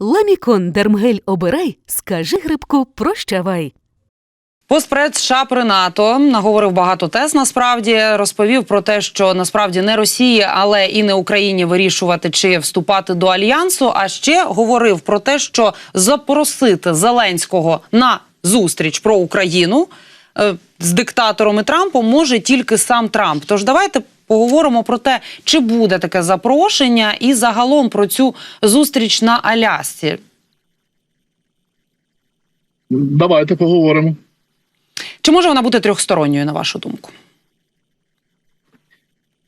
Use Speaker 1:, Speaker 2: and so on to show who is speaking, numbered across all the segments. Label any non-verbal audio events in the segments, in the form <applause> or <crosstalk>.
Speaker 1: Ламікон Дермгель обирай, скажи грибку прощавай.
Speaker 2: Постпред США при НАТО наговорив багато тез. Насправді розповів про те, що насправді не Росії, але і не Україні вирішувати чи вступати до альянсу. А ще говорив про те, що запросити Зеленського на зустріч про Україну е, з диктатором і Трампом може тільки сам Трамп. Тож давайте поговоримо про те, чи буде таке запрошення, і загалом про цю зустріч на Алясці.
Speaker 3: Давайте поговоримо.
Speaker 2: Чи може вона бути трьохсторонньою, на вашу думку?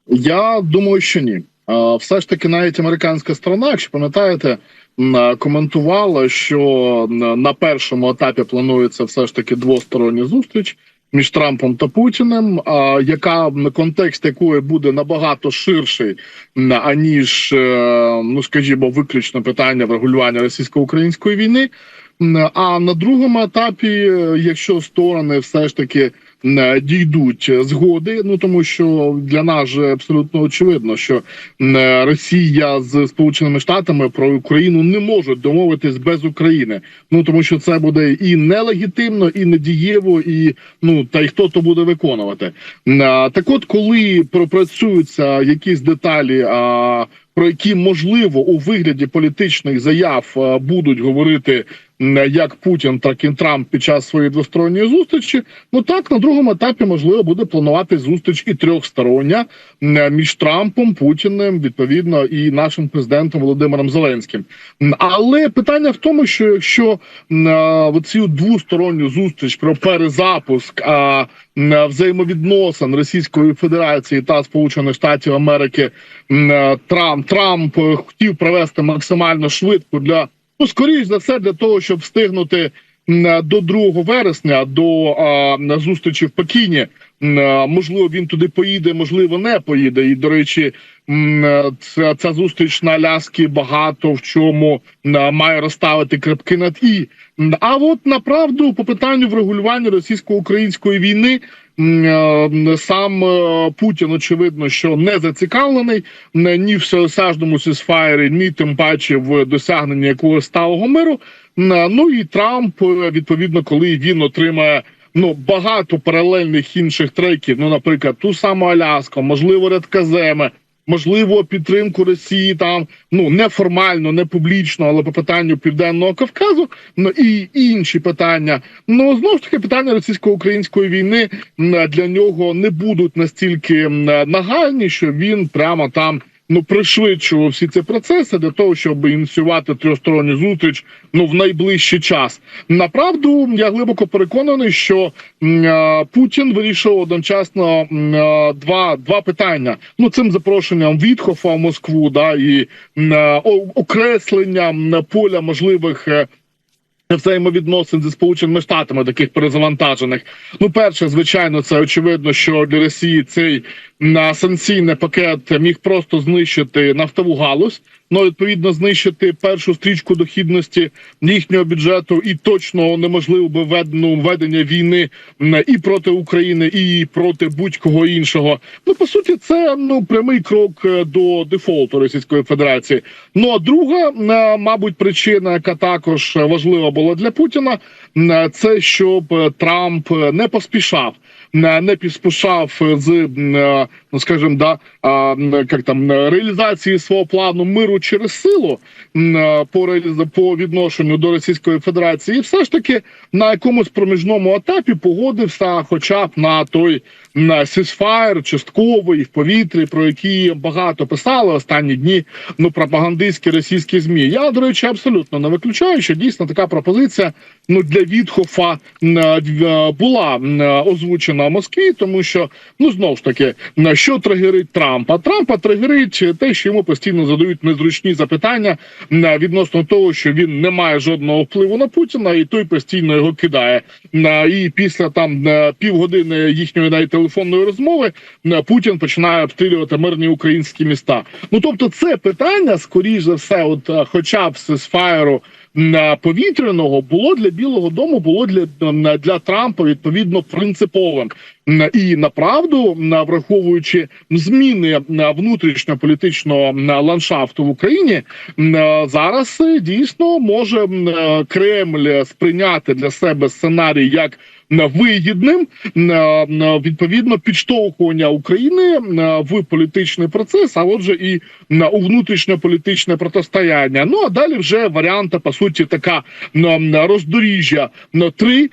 Speaker 3: Я думаю, що ні. Все ж таки, навіть американська сторона, якщо пам'ятаєте, коментувала, що на першому етапі планується все ж таки двостороння зустріч між Трампом та Путіним, яка контекст якої буде набагато ширший аніж, е, ну скажімо, виключно питання врегулювання російсько-української війни. А на другому етапі, е, якщо сторони все ж таки дійдуть згоди, ну тому що для нас же абсолютно очевидно, що Росія з Сполученими Штатами про Україну не можуть домовитись без України. Ну тому що це буде і нелегітимно, і недієво, і ну та й хто то буде виконувати. Так, от, коли пропрацюються якісь деталі. Про які можливо у вигляді політичних заяв будуть говорити як Путін, так і Трамп під час своєї двосторонньої зустрічі. Ну так на другому етапі можливо буде планувати зустріч і трьохстороння між Трампом, Путіним, відповідно, і нашим президентом Володимиром Зеленським. Але питання в тому, що якщо м, а, оцю двосторонню зустріч про перезапуск взаємовідносин Російської Федерації та Сполучених Штатів Америки е, Трамп Трамп е, хотів провести максимально швидко для ну скоріш за все для того, щоб встигнути е, до 2 вересня до а, зустрічі в Пекіні. Е, Можливо, він туди поїде, можливо, не поїде. І до речі, е, ця, ця зустріч на Аляскі багато в чому має розставити крапки над і. А от направду по питанню врегулювання російсько-української війни. е, Сам е, Путін очевидно, що не зацікавлений ні в всеосяжному сісфаєрі, ні тим паче в досягненні якогось сталого миру. Ну і Трамп, е, відповідно, коли він отримає ну багато паралельних інших треків, ну, наприклад, ту саму Аляску, можливо, Редказеми, можливо, підтримку Росії там ну неформально, не публічно, але по питанню Південного Кавказу, ну і інші питання. Ну знову ж таки, питання російсько-української війни для нього не будуть настільки нагальні, що він прямо там. Ну, пришвидшував всі ці процеси для того, щоб ініціювати трьохсторонню зустріч ну в найближчий час. Направду я глибоко переконаний, що е, Путін вирішив одночасно е, два, два питання. Ну цим запрошенням Вітхофа в Москву, да і е, окресленням поля можливих. Взаємовідносин зі сполученими штатами таких перезавантажених. Ну, перше, звичайно, це очевидно, що для Росії цей на санкційний пакет міг просто знищити нафтову галузь. Ну, відповідно, знищити першу стрічку дохідності їхнього бюджету, і точно неможливо би введено введення війни і проти України, і проти будь-кого іншого. Ну по суті, це ну прямий крок е, до дефолту Російської Федерації. Ну а друга, мабуть, причина, яка також важлива була для Путіна, м, це щоб е, Трамп е, не поспішав. Не поспішав з ну скажімо, да м, там реалізації свого плану миру через силу по по відношенню до Російської Федерації, і все ж таки на якомусь проміжному етапі погодився, хоча б на той на сісфаєр частковий в повітрі, про який багато писали останні дні. Ну пропагандистські російські змі. Я до речі, абсолютно не виключаю, що дійсно така пропозиція ну для Вітхофа е, була озвучена в Москві, тому що ну знову ж таки на що тригерить Трампа? Трампа тригерить те, що йому постійно задають незручні запитання е, відносно того, що він не має жодного впливу на Путіна, і той постійно його кидає. І після там е, півгодини їхньої навіть телефонної розмови Путін починає обстрілювати мирні українські міста. Ну тобто, це питання, скоріш за все, от е, хоча б з фаєру повітряного було для Білого Дому, було для, для Трампа відповідно принциповим. І направду, м, враховуючи зміни внутрішньополітичного ландшафту в Україні, зараз е, дійсно може е, Кремль сприйняти для себе сценарій як вигідним е, відповідно підштовхування України в політичний процес, а отже, і м, у внутрішньополітичне протистояння. Ну а далі вже варіанти по суті така роздоріжжя на три.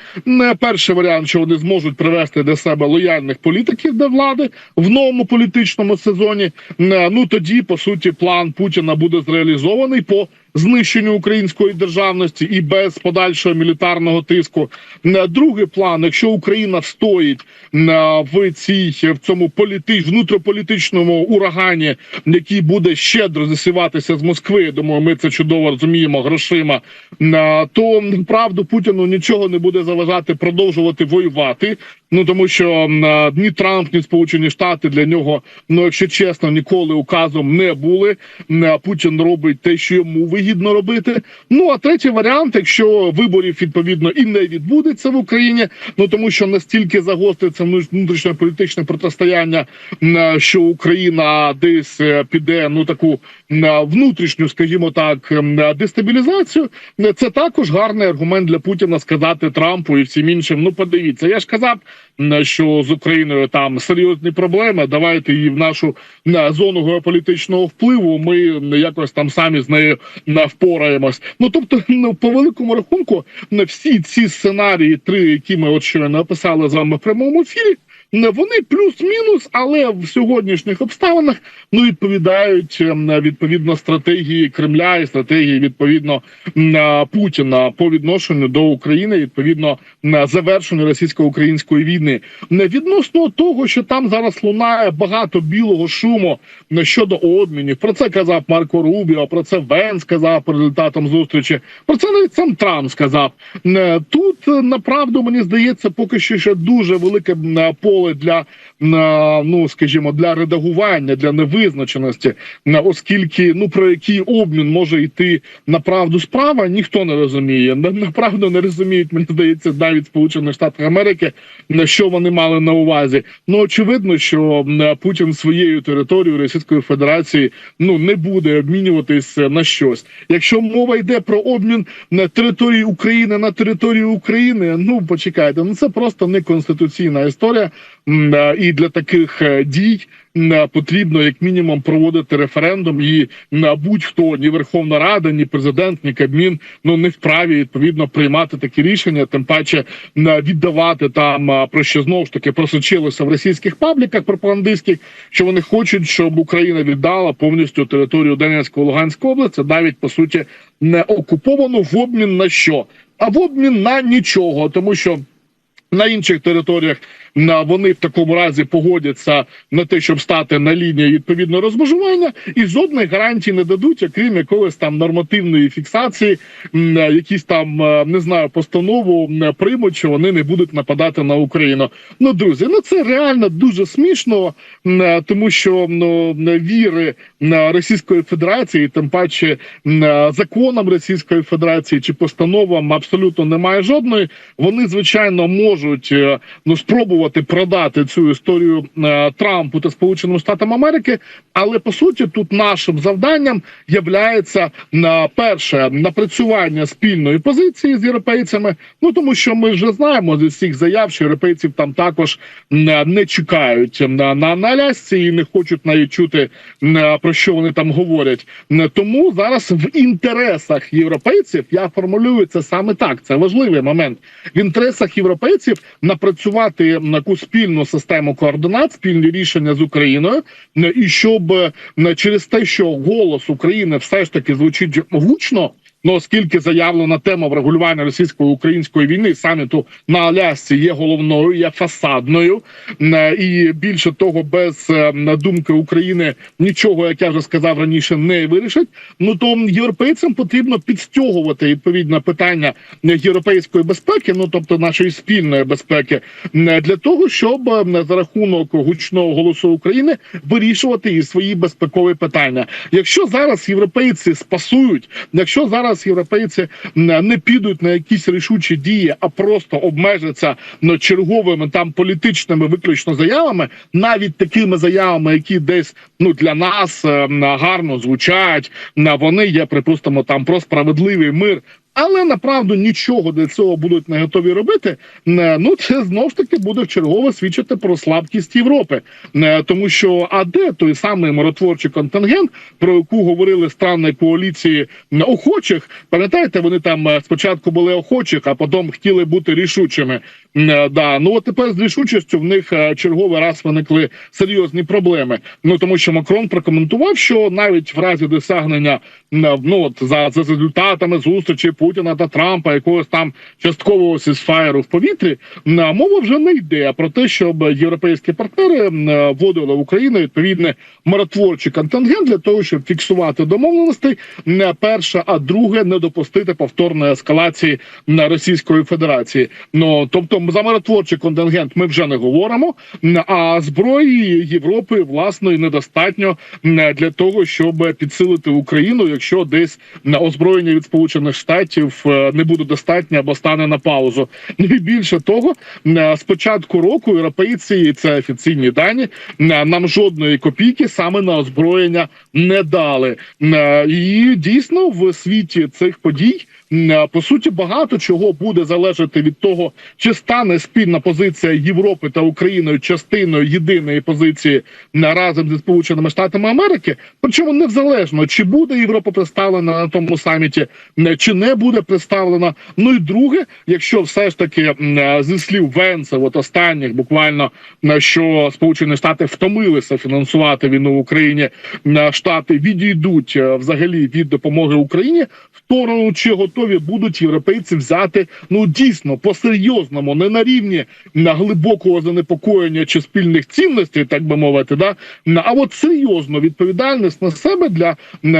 Speaker 3: Перший варіант, що вони зможуть привести до себе лояльних політиків до влади в новому політичному сезоні. Ну тоді по суті план Путіна буде зреалізований по знищенню української державності і без подальшого мілітарного тиску. М, Другий план, якщо Україна встоїть в цій в цьому політи, внутрополітичному урагані, який буде щедро засіватися з Москви. Думаю, ми це чудово розуміємо грошима. То правду Путіну нічого не буде заважати продовжувати воювати. Ну тому що м, ні Трамп, ні Сполучені Штати для нього, ну якщо чесно, ніколи указом не були. Путін робить те, що йому вигідно робити. Ну а третій варіант, якщо виборів відповідно і не відбудеться в Україні, ну тому що настільки загостриться внутрішньополітичне протистояння, м, що Україна десь е, піде ну таку внутрішню, скажімо так, дестабілізацію. Е, Це також гарний аргумент для Путіна сказати Трампу і всім іншим. Ну подивіться, я ж казав, що з Україною там серйозні проблеми. Давайте її в нашу зону геополітичного впливу. Ми якось там самі з нею навпораємось. впораємось. Ну тобто, ну по великому рахунку, на всі ці сценарії, три, які ми от щойно написали з вами в прямому ефірі. М, Вони плюс-мінус, але в сьогоднішніх обставинах ну відповідають ем, відповідно стратегії Кремля і стратегії відповідно е, Путіна по відношенню до України, відповідно на завершенню російсько-української війни. Не відносно того, що там зараз лунає багато білого шуму щодо обмінів. Про це казав Марко Рубіо, про це Вен сказав по результатам зустрічі. Про це навіть сам Трамп сказав. Е, Тут е, направду мені здається, поки що ще дуже велике м, е, поле для на ну скажімо для редагування, для невизначеності, на оскільки ну про який обмін може йти направду справа, ніхто не розуміє. На- Направду не розуміють, мені здається, навіть Сполучених Штатів Америки, на що вони мали на увазі. Ну очевидно, що Путін своєю територією Російської Федерації ну не буде обмінюватись на щось. Якщо мова йде про обмін на території України на територію України, ну почекайте, ну це просто неконституційна історія. Е, І для таких е, дій е, потрібно як мінімум проводити референдум. І будь-хто ні Верховна Рада, ні президент, ні Кабмін ну не вправі відповідно приймати такі рішення, тим паче віддавати там про що знову ж таки просочилося в російських пабліках пропагандистських, що вони хочуть, щоб Україна віддала повністю територію Донецької Луганської області, навіть по суті не окуповану в обмін на що, а в обмін на нічого, тому що. На інших територіях на вони в такому разі погодяться на те, щоб стати на лінії відповідно розмежування, і жодних гарантій не дадуть, окрім якогось там нормативної фіксації, е, якісь там е, не знаю, постанову м, приймуть, що вони не будуть нападати на Україну. Ну, друзі, ну це реально дуже смішно, е, тому що ну віри Російської Федерації, тим паче е, законам Російської Федерації чи постановам абсолютно немає жодної. Вони звичайно можуть е, ну спробувати продати цю історію е, Трампу та Сполученим Штатам Америки, але по суті тут нашим завданням являється на перше напрацювання спільної позиції з європейцями. Ну тому що ми вже знаємо зі всіх заяв, що європейців там також не чекають на, на, на Алясці і не хочуть навіть чути про що вони там говорять. Тому зараз в інтересах європейців я формулюю це саме так. Це важливий момент в інтересах європейців напрацювати на таку спільну систему координат, спільні рішення з Україною, і щоб е, через те, що голос України все ж таки звучить гучно. Ну, оскільки заявлена тема врегулювання російсько-української війни саміту на Алясці є головною, є фасадною, і більше того, без е, думки України нічого, як я вже сказав раніше, не вирішить. Ну то європейцям потрібно підстягувати відповідне питання європейської безпеки, ну тобто нашої спільної безпеки, м, для того, щоб за рахунок гучного голосу України вирішувати і свої безпекові питання. Якщо зараз європейці спасують, якщо зараз зараз європейці не підуть на якісь рішучі дії, а просто обмежаться ну, черговими там політичними виключно заявами, навіть такими заявами, які десь ну для нас е, гарно звучать, на вони є, припустимо, там про справедливий мир. Але направду нічого для цього будуть не готові робити. Е, Ну це знов ж таки буде вчергове свідчити про слабкість Європи, Е, тому що а де той самий миротворчий контингент, про яку говорили страни коаліції охочих? Пам'ятаєте, вони там е, спочатку були охочих, а потім хотіли бути рішучими. Да, ну от тепер з рішучістю в них черговий раз виникли серйозні проблеми. Ну тому що Макрон прокоментував, що навіть в разі досягнення ну от за, за результатами зустрічі Путіна та Трампа, якогось там часткового сісфаєру в повітрі, м, мова вже не йде про те, щоб європейські партнери вводили в Україну відповідне миротворчий контингент для того, щоб фіксувати домовленостей. Не перше, а друге не допустити повторної ескалації на Російської Федерації. Ну тобто, за миротворчий контингент ми вже не говоримо. А зброї Європи власної недостатньо для того, щоб підсилити Україну, якщо десь на озброєння від Сполучених Штатів е, не буде достатньо або стане на паузу. Ну і більше того, м, з початку року європейці, і це офіційні дані, нам жодної копійки саме на озброєння не дали. І дійсно в світі цих подій. М, По суті, багато чого буде залежати від того, чи стане спільна позиція Європи та України частиною єдиної позиції разом зі Сполученими Штатами Америки. Причому незалежно, чи буде Європа представлена на тому саміті, м, чи не буде представлена. Ну і друге, якщо все ж таки зі слів Венса, от останніх буквально м, що Сполучені Штати втомилися фінансувати війну в Україні, штати відійдуть е, взагалі від допомоги Україні в чи готові будуть європейці взяти ну дійсно по серйозному, не на рівні на глибокого занепокоєння чи спільних цінностей, так би мовити, да а от серйозно відповідальність на себе для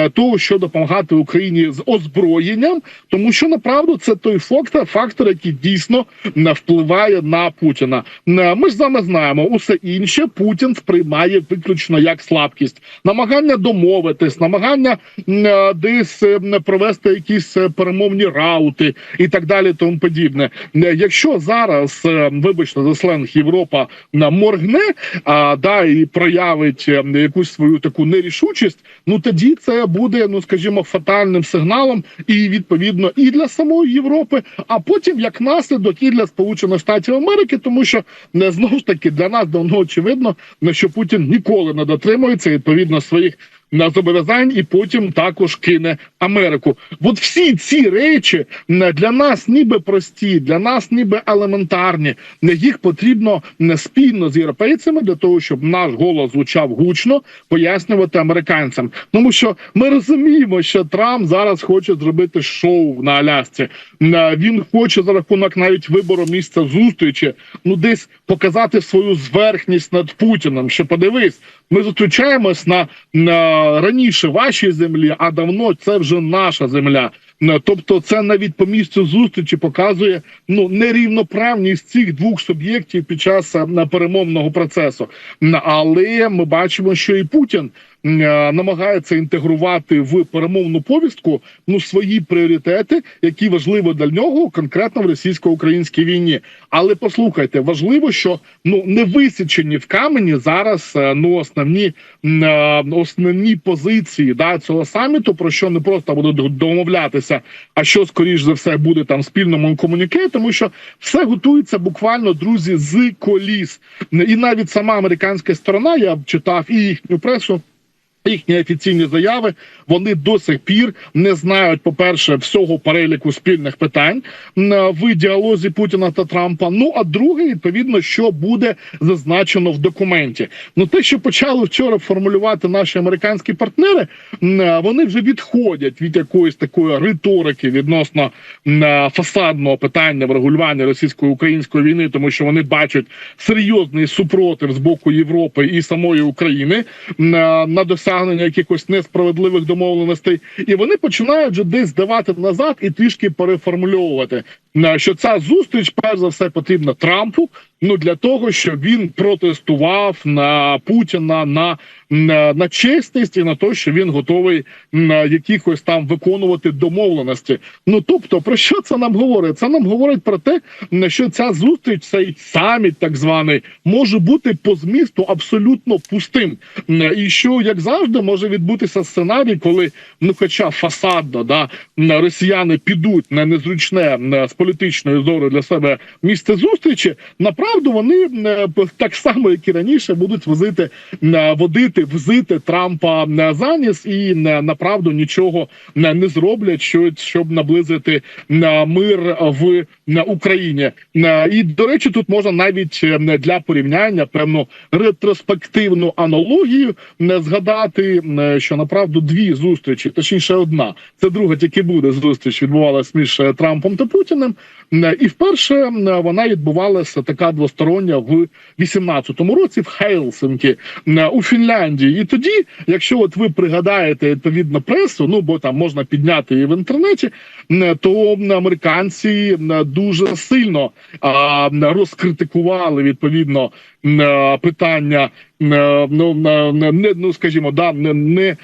Speaker 3: того, що допомагати Україні з озброєнням, тому що направду це той фактор, фактор, який дійсно м, впливає на Путіна. Ми ж з вами знаємо, усе інше Путін сприймає виключно як слабкість, намагання домовитись, намагання е, десь е, провести якісь е, перемовні раути і так далі, тому подібне. Е, Якщо зараз, е, вибачте, за сленг Європа на моргне, а да і проявить е, якусь свою таку нерішучість, ну тоді це буде, ну скажімо, фатальним сигналом, і відповідно і для самої Європи, а потім як наслідок і для Сполучених Штатів Америки, тому що не знову ж таки для нас давно очевидно, що Путін ніколи не дотримується відповідно своїх на зобов'язань і потім також кине Америку. От всі ці речі для нас ніби прості, для нас ніби елементарні. Їх потрібно спільно з європейцями для того, щоб наш голос звучав гучно, пояснювати американцям. Тому що ми розуміємо, що Трамп зараз хоче зробити шоу на Алясці. Він хоче за рахунок навіть вибору місця зустрічі, ну десь показати свою зверхність над Путіним. Що подивись, ми зустрічаємось на, на раніше вашій землі, а давно це вже наша земля. Е, Тобто, це навіть по місцю зустрічі показує ну нерівноправність цих двох суб'єктів під час е, перемовного процесу. Але ми бачимо, що і Путін е, намагається інтегрувати в перемовну повістку ну свої пріоритети, які важливі для нього конкретно в російсько-українській війні. Але послухайте, важливо, що ну не висічені в камені зараз е, ну основні е, основні позиції да цього саміту, про що не просто будуть домовлятися, а що скоріш за все буде там спільному комуніке, тому що все готується буквально друзі з коліс, і навіть сама американська сторона, я читав і їхню пресу. Їхні офіційні заяви вони до сих пір не знають, по-перше, всього переліку спільних питань в діалозі Путіна та Трампа. Ну а друге, відповідно, що буде зазначено в документі. Ну те, що почали вчора формулювати наші американські партнери, вони вже відходять від якоїсь такої риторики відносно фасадного питання врегулювання російсько-української війни, тому що вони бачать серйозний супротив з боку Європи і самої України на, на досягнення якихось несправедливих домовленостей, і вони починають вже десь здавати назад і трішки переформульовувати. Що ця зустріч перш за все потрібна Трампу. Ну для того, щоб він протестував на Путіна на, на, на чесність і на те, що він готовий якихось там виконувати домовленості. Ну тобто, про що це нам говорить? Це нам говорить про те, на що ця зустріч, цей саміт, так званий, може бути по змісту абсолютно пустим. І що, як завжди, може відбутися сценарій, коли ну, хоча фасадно, да росіяни підуть на незручне з політичної зори для себе місце зустрічі, направду вони м, так само, як і раніше, будуть возити м, водити, взити Трампа м, за ніс і направду нічого не зроблять, що щоб наблизити мир в Україні. І до речі, тут можна навіть для порівняння певну ретроспективну аналогію м, згадати, що направду дві зустрічі, точніше, одна це друга, тільки буде зустріч відбувалась між е, Трампом та Путіним. М, І вперше вона відбувалася така двостороння в 18-му році в Хелсинкі у Фінляндії. І тоді, якщо от ви пригадаєте відповідно пресу, ну бо там можна підняти її в інтернеті, то американці дуже сильно розкритикували відповідно е, питання е, ну, не ну скажімо, да не. не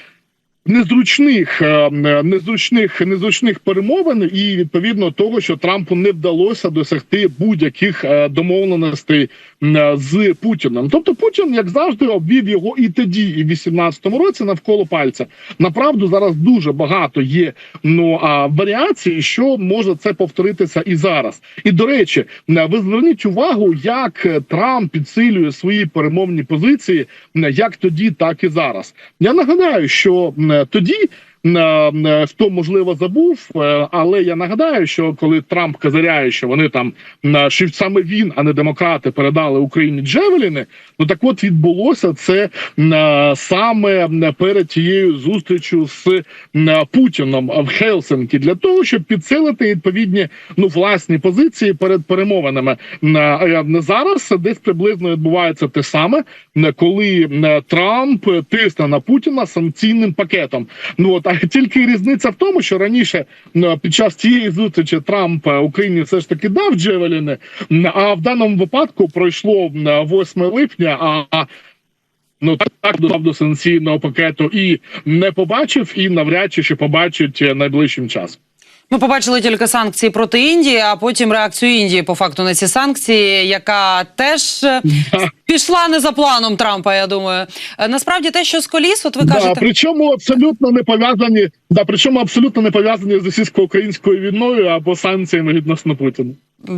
Speaker 3: Незручних е, незручних незручних перемовин і відповідно того, що Трампу не вдалося досягти будь-яких е, домовленостей з Путіним. Тобто Путін, як завжди, обвів його і тоді, і в 18-му році навколо пальця. Направду зараз дуже багато є ну а варіацій, що може це повторитися і зараз. І до речі, ви зверніть увагу, як е, Трамп підсилює свої перемовні позиції, як тоді, так і зараз. Я нагадаю, що м, тоді. Хто можливо забув, е, але я нагадаю, що коли Трамп казаряє, що вони там що саме він, а не демократи, передали Україні Джевеліни. Ну так от відбулося це е, саме перед тією зустрічю з Путіном в Хелсинкі для того, щоб підсилити відповідні ну власні позиції перед перемовинами. Е, Зараз десь приблизно відбувається те саме, коли Трамп тисне на Путіна санкційним пакетом. Ну от <laughs> тільки різниця в тому, що раніше під час цієї зустрічі Трамп е, Україні все ж таки дав Джевеліни, а в даному випадку пройшло 8 липня. А Ну так, так додав до санкційного пакету і не побачив, і навряд чи ще побачить е, найближчим часом.
Speaker 2: Ми побачили тільки санкції проти Індії, а потім реакцію Індії по факту на ці санкції, яка теж е, <laughs> пішла не за планом Трампа. Я думаю, Е, насправді те, що з коліс, от ви
Speaker 3: Да,
Speaker 2: кажете,
Speaker 3: причому абсолютно не пов'язані, да, причому абсолютно не пов'язані з російсько-українською війною або санкціями відносно Путіна.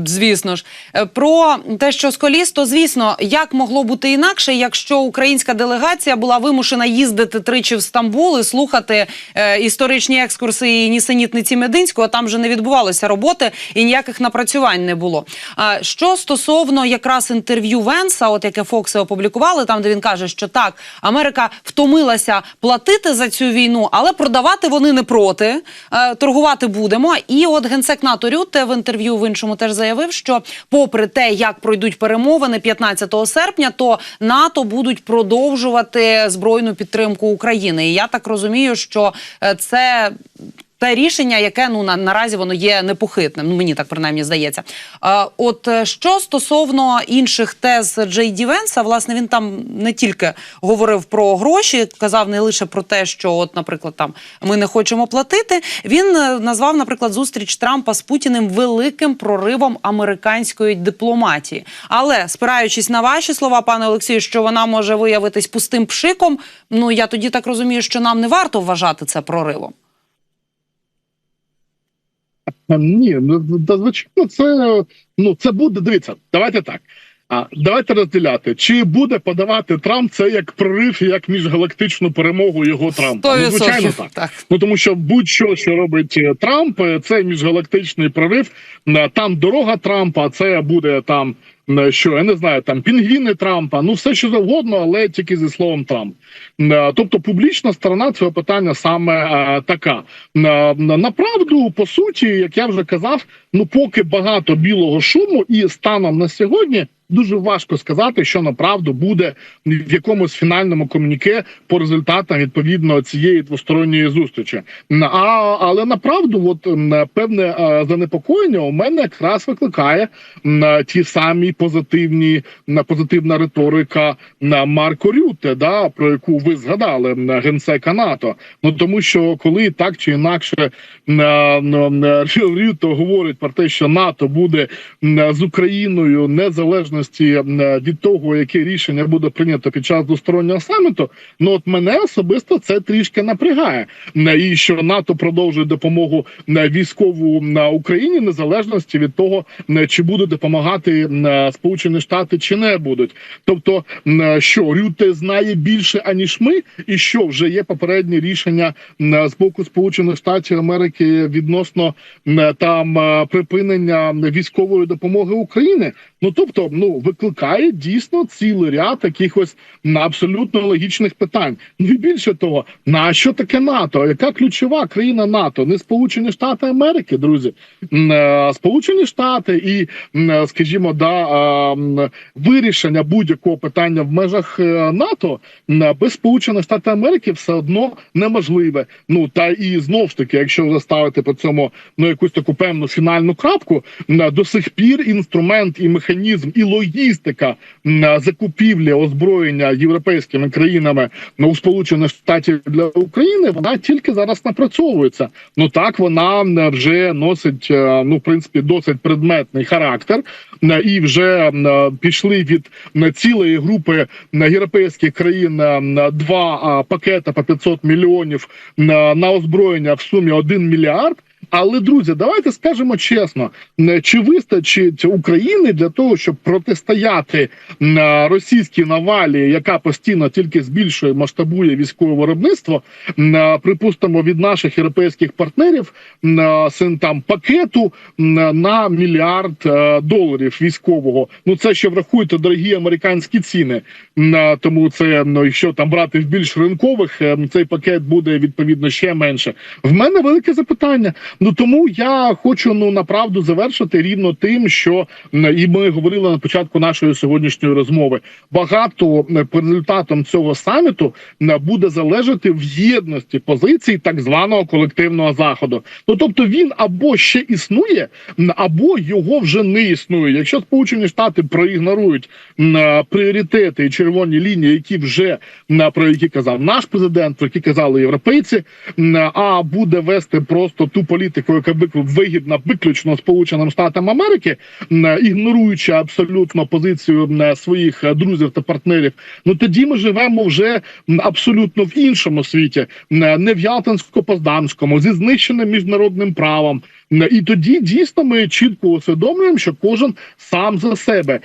Speaker 2: Звісно ж, Е, про те, що з коліс, то звісно, як могло бути інакше, якщо українська делегація була вимушена їздити тричі в Стамбул і слухати е, історичні екскурси і нісенітниці Мединського, там вже не відбувалося роботи і ніяких напрацювань не було. А що стосовно якраз інтерв'ю Венса, от яке Фокси опублікували, там де він каже, що так, Америка втомилася платити за цю війну, але продавати вони не проти, е, торгувати будемо. І от генсек НАТО Рютте в інтерв'ю в іншому теж заявив, що попри те, як пройдуть перемовини 15 серпня, то НАТО будуть продовжувати збройну підтримку України. І я так розумію, що е, це. Те рішення, яке ну на, наразі воно є непохитним. Ну мені так принаймні здається. А, от е, що стосовно інших тез Джей Ді Венса, власне, він там не тільки говорив про гроші, казав не лише про те, що, от, наприклад, там ми не хочемо платити. Він е, назвав, наприклад, зустріч Трампа з Путіним великим проривом американської дипломатії. Але спираючись на ваші слова, пане Олексію, що вона може виявитись пустим пшиком. Ну я тоді так розумію, що нам не варто вважати це проривом.
Speaker 3: А, Ні, ну да, звичайно, це ну це буде. Дивіться, давайте так. А давайте розділяти, чи буде подавати Трамп це як прорив, як міжгалактичну перемогу його Трампа. Ну, звичайно, так.
Speaker 2: так.
Speaker 3: Ну тому що будь-що, що робить е, Трамп, е, це міжгалактичний прорив. Е, Там дорога Трампа, це буде там що я не знаю, там пінгвіни Трампа, ну все що завгодно, але тільки зі словом Трамп. Е, Тобто публічна сторона цього питання саме е, така. Е, Направду, по суті, як я вже казав, ну поки багато білого шуму, і станом на сьогодні дуже важко сказати, що направду буде в якомусь фінальному комуніке по результатам відповідно цієї двосторонньої зустрічі. А але направду, от певне е, занепокоєння у мене якраз викликає ті самі позитивні позитивна риторика м, Марко Рюте, да про яку ви згадали генсека НАТО. Ну тому що коли так чи інакше м, м, говорить про те, що НАТО буде з Україною незалежності м, від того, яке рішення буде прийнято під час двостороннього саміту. Ну от мене особисто це трішки напрягає. М, І що НАТО продовжує допомогу м, військову на Україні незалежності від того, чи будуть допомагати Сполучені Штати чи не будуть. Тобто, що Рюте знає більше аніж ми, і що вже є попередні рішення з боку Сполучених Штатів Америки відносно там е, припинення військової допомоги України. Ну тобто, ну викликає дійсно цілий ряд якихось абсолютно логічних питань. Ну і більше того, на що таке НАТО? Яка ключова країна НАТО? Не Сполучені Штати Америки, друзі, е, Сполучені Штати і, скажімо, да е, вирішення будь-якого питання в межах е, НАТО без Сполучених Штатів Америки все одно неможливе. Ну та і знов ж таки, якщо вже ставити по цьому ну якусь таку певну фінальну крапку, до сих пір інструмент і механізм, і логістика закупівлі озброєння європейськими країнами ну, у Сполучених Штатів для України, вона тільки зараз напрацьовується. Ну так вона вже носить е, ну в принципі досить предметний характер, і вже пішли від цілої групи європейських країн два пакета по 500 мільйонів на озброєння в сумі 1 мільярд. Але друзі, давайте скажемо чесно: чи вистачить України для того, щоб протистояти російській навалі, яка постійно тільки збільшує масштабує військове виробництво, м, припустимо від наших європейських партнерів там пакету на мільярд е, доларів військового. Ну це ще врахуйте дорогі американські ціни. Тому це ну, якщо там брати в більш ринкових, е, цей пакет буде відповідно ще менше. В мене велике запитання. Ну тому я хочу ну направду завершити рівно тим, що і ми говорили на початку нашої сьогоднішньої розмови. Багато по результатам цього саміту буде залежати в єдності позицій так званого колективного заходу. Ну тобто він або ще існує, або його вже не існує. Якщо Сполучені Штати проігнорують пріоритети і червоні лінії, які вже м, про які казав наш президент, про які казали європейці, а буде вести просто ту політику, яка виклик вигідна виключно Сполученим Штатам Америки, м, ігноруючи абсолютно позицію своїх е, друзів та партнерів. Ну тоді ми живемо вже абсолютно в іншому світі, не в Ялтинсько-Поздамському, зі знищеним міжнародним правом. І тоді дійсно ми чітко усвідомлюємо, що кожен сам за себе.